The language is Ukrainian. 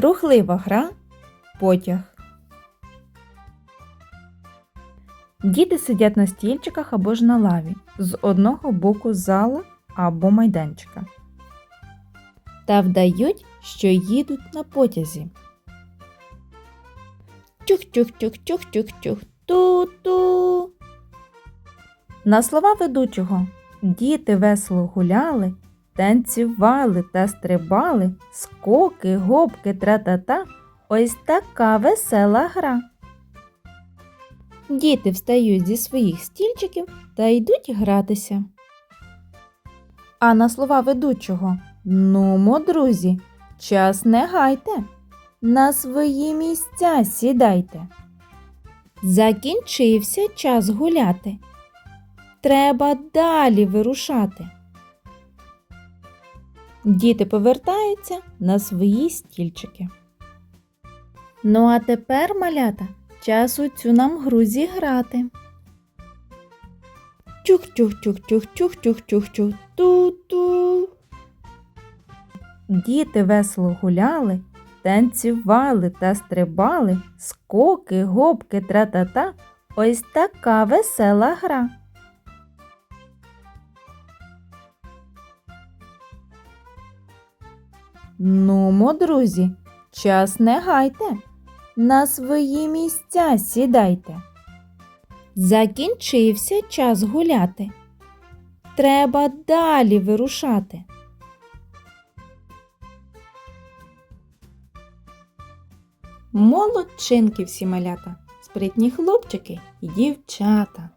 Рухлива гра потяг. Діти сидять на стільчиках або ж на лаві з одного боку зала або майданчика та вдають, що їдуть на потязі. Тюх-тюх-тюх-тюх-тюх-тюх. Ту-ту. На слова ведучого діти весело гуляли, танцювали та стрибали, скоки, гопки, тра-та-та. Ось така весела гра. Діти встають зі своїх стільчиків та йдуть гратися. А на слова ведучого Нумо, друзі, час не гайте, на свої місця сідайте. Закінчився час гуляти. Треба далі вирушати. Діти повертаються на свої стільчики. Ну, а тепер, малята, час у цю нам гру зіграти. Тюх-тюх-тюх-тюх-тюх-тюх-тюх-тюх. Ту-ту. Діти весело гуляли, танцювали та стрибали, скоки, гопки, тра-та-та. Ось така весела гра. Нумо, друзі, час не гайте, на свої місця сідайте. Закінчився час гуляти. Треба далі вирушати. Молодчинки всі малята, спритні хлопчики і дівчата.